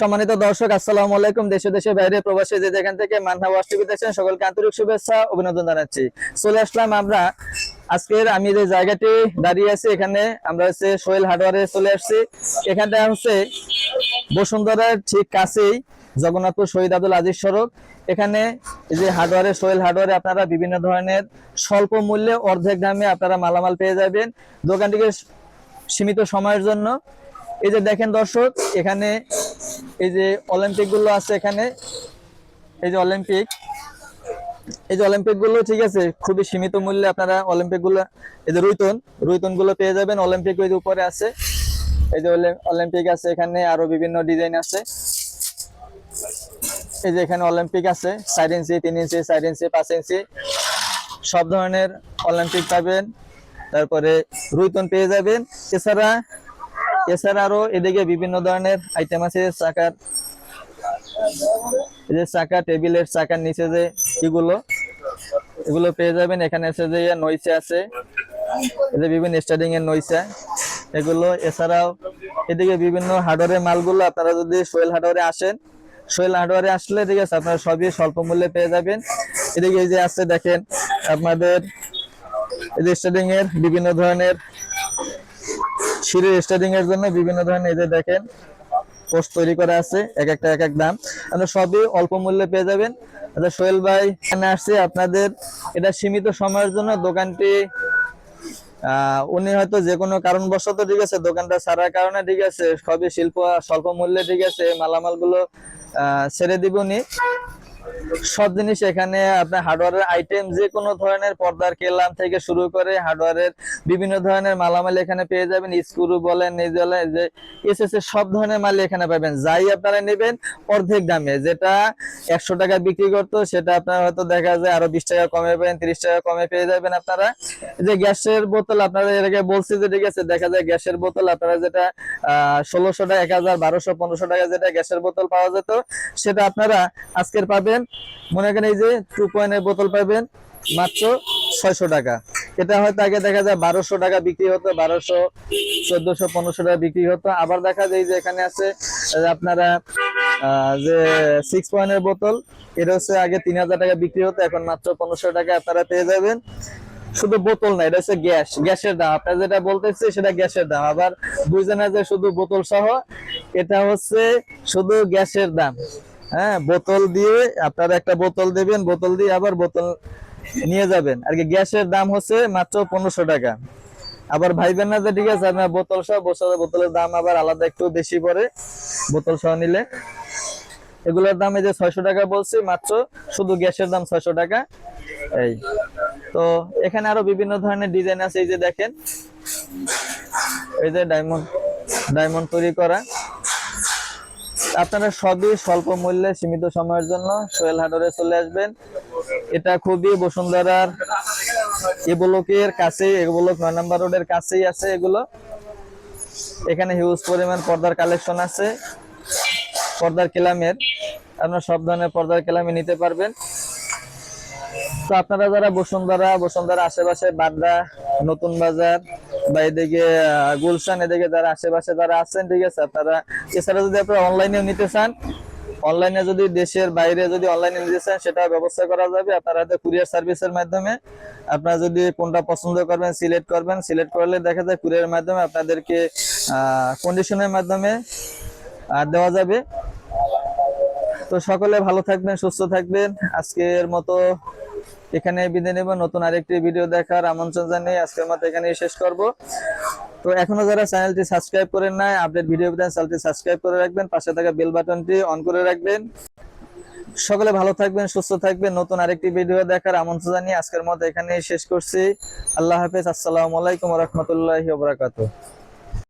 সম্মানিত দর্শক, আসসালামু আলাইকুম। দেশে দেশে বাইরে প্রবাসী যে যেখান থেকে মান্না ওয়াশ দেখছেন, সকলকে আন্তরিক শুভেচ্ছা, অভিনন্দন জানাচ্ছি। চলে আসলাম আমরা আজকের আমি যে জায়গাটি দাঁড়িয়ে আছি, এখানে আমরা হচ্ছে সোহেল হার্ডওয়ারে চলে আসছি। এখানটা হচ্ছে বসুন্ধরার ঠিক কাছেই জগন্নাথপুর শহীদ আব্দুল আজিজ সড়ক। এখানে এই যে হার্ডওয়ারে, সোহেল হার্ডওয়ারে, আপনারা বিভিন্ন ধরনের স্বল্প মূল্যে অর্ধেক দামে আপনারা মালামাল পেয়ে যাবেন দোকানটিকে সীমিত সময়ের জন্য। এই যে দেখেন দর্শক, এখানে এই যে অলিম্পিকগুলো আছে এখানে, এই যে অলিম্পিক এই যে অলিম্পিকগুলো ঠিক আছে, খুবই সীমিত মূল্যে আপনারা অলিম্পিকগুলো, এই যে রুইতনগুলো পেয়ে যাবেন অলিম্পিক ওই যে উপরে আছে, এই যে অলিম্পিক আছে এখানে, আরও বিভিন্ন ডিজাইন আছে। এই যে এখানে অলিম্পিক আছে, চার ইঞ্চি, তিন ইঞ্চি, চার ইঞ্চি, পাঁচ ইঞ্চি, সব ধরনের অলিম্পিক পাবেন। তারপরে রুইতন পেয়ে যাবেন। এছাড়া এছাড়া আরও এদিকে বিভিন্ন ধরনের আইটেম আছে, চাকার যে চাকা টেবিলের চাকার নিচে যে এগুলো এগুলো পেয়ে যাবেন। এখানে আছে যে নইসে আছে যে বিভিন্ন স্টার্টিং এর নইসা এগুলো। এছাড়াও এদিকে বিভিন্ন হার্ডওয়ারের মালগুলো আপনারা যদি সোয়েল হার্ডওয়ারে আসেন সোয়েল হার্ডওয়ারে আসলে ঠিক আছে, আপনারা সবই স্বল্প মূল্যে পেয়ে যাবেন। এদিকে এই যে আছে দেখেন, আপনাদের এই যে স্টার্টিং এর বিভিন্ন ধরনের সিঁড়ির স্টার্টিং এর জন্য বিভিন্ন ধরনের এদের দেখেন, পোস্ট তৈরি করা আছে, এক একটা এক এক দাম। আপনারা সবই অল্প মূল্যে পেয়ে যাবেন। আচ্ছা সোহেল ভাই, এখানে আসছে আপনাদের। এটা সীমিত সময়ের জন্য দোকানটি উনি হয়তো যে কোনো কারণবশত ঠিক আছে, দোকানটা ছাড়ার কারণে ঠিক আছে, সবই শিল্প স্বল্প মূল্যে ঠিক আছে মালামালগুলো ছেড়ে দিব উনি। সব জিনিস এখানে আপনার হার্ডওয়ারের আইটেম যে কোনো ধরনের পর্দার কেলাম থেকে শুরু করে হার্ডওয়ারের বিভিন্ন ধরনের মালামাল এখানে পেয়ে যাবেন। স্ক্রু বলেন যে এসএস এর সব ধরনের মাল এখানে পাবেন। যাই আপনারা নেবেন, অর্ধেক দামে। যেটা একশো টাকা বিক্রি করতো, সেটা আপনারা হয়তো দেখা যায় আরও বিশ টাকা কমে পাবেন, তিরিশ টাকা কমে পেয়ে যাবেন আপনারা। যে গ্যাসের বোতল, আপনারা এর আগে বলছি যে ঠিক আছে, দেখা যায় গ্যাসের বোতল, আপনারা যেটা, আহ, ষোলোশো টাকা, এক হাজার বারোশো, পনেরোশো টাকা যেটা গ্যাসের বোতল পাওয়া যেত, সেটা আপনারা আজকের পাবেন। মনে করেন এই যে টু পয়েন্টের বোতল পাবেন মাত্র ছয়শো টাকা। এটা হয়তো আগে দেখা যায় বারোশো টাকা বিক্রি হতো, বারোশো, চোদ্দশো, পনেরোশো টাকা বিক্রি হতো। আবার দেখা যায় যে এখানে আছে আপনারা যে সিক্স পয়েন্টের বোতল, এটা হচ্ছে আগে তিন হাজার টাকা বিক্রি হতো, এখন মাত্র পনেরোশো টাকা আপনারা পেয়ে যাবেন। শুধু বোতল না, এটা হচ্ছে গ্যাস, গ্যাসের দাম। আপনার যেটা বলতেছি সেটা গ্যাসের দাম। আবার না যে শুধু বোতল সহ, এটা হচ্ছে শুধু গ্যাসের দাম। হ্যাঁ বোতল দিয়ে আপনারা একটা বোতল দেবেন, বোতল দিয়ে আবার বোতল নিয়ে যাবেন। আর কি গ্যাসের দাম হচ্ছে মাত্র পনেরোশো টাকা। আবার ভাইবেন না যে ঠিক আছে, আপনার বোতল সহ বসে বোতলের দাম আবার আলাদা একটু বেশি পড়ে বোতল সহ নিলে। এগুলোর দাম এই যে ছয়শো টাকা বলছি, মাত্র শুধু গ্যাসের দাম ছয়শো টাকা। এই তো এখানে আরও বিভিন্ন ধরনের ডিজাইন আছে, এই যে দেখেন। এই যে ডায়মন্ড ডায়মন্ড তৈরি করা। আপনারা সবই স্বল্প মূল্যে সীমিত সময়ের জন্য সোহেল হাটরে চলে আসবেন। এটা খুবই বসুন্ধরার এবলোকের কাছেই এবলোক নয় নাম্বার রোডের কাছেই আছে এগুলো। এখানে হিউজ পরিমাণ পর্দার কালেকশন আছে। পর্দার কেলামের, আপনারা সব ধরনের পর্দার কেলামে নিতে পারবেন। আপনারা যারা বসুন্ধরা বসুন্ধরা আশেপাশে বাড্ডা, নতুন বাজার বা এদিকে গুলশান এদিকে যারা আশেপাশে যারা আছেন, ঠিক আছে, আপনারা এছাড়া যদি আপনারা অনলাইনেও নিতে চান অনলাইনে যদি দেশের বাইরে যদি অনলাইনে নিতে চান সেটা ব্যবস্থা করা যাবে। আপনারা হয়তো কুরিয়ার সার্ভিসের মাধ্যমে আপনারা যদি কোনটা পছন্দ করবেন সিলেক্ট করবেন সিলেক্ট করলে দেখা যায় কুরিয়ার মাধ্যমে আপনাদেরকে কন্ডিশনের মাধ্যমে দেওয়া যাবে। তো সকলে ভালো থাকবেন, সুস্থ থাকবেন। আজকের মতো এখানে বিদায় নেব। নতুন আরেকটি ভিডিও দেখার আমন্ত্রণ জানিয়ে আজকের মতো এখানেই শেষ করব। তো এখনও যারা চ্যানেলটি সাবস্ক্রাইব করেন নাই আপডেট ভিডিও পেতে চ্যানেলটি সাবস্ক্রাইব করে রাখবেন, পাশে থাকা বেল বাটনটি অন করে রাখবেন। সকলে ভালো থাকবেন, সুস্থ থাকবেন। নতুন আরেকটি ভিডিও দেখার আমন্ত্রণ জানিয়ে আজকের মতো এখানেই শেষ করছি। আল্লাহ হাফেজ, আসসালামু আলাইকুম রহমতুল্লাহি ওবরাকাতুহ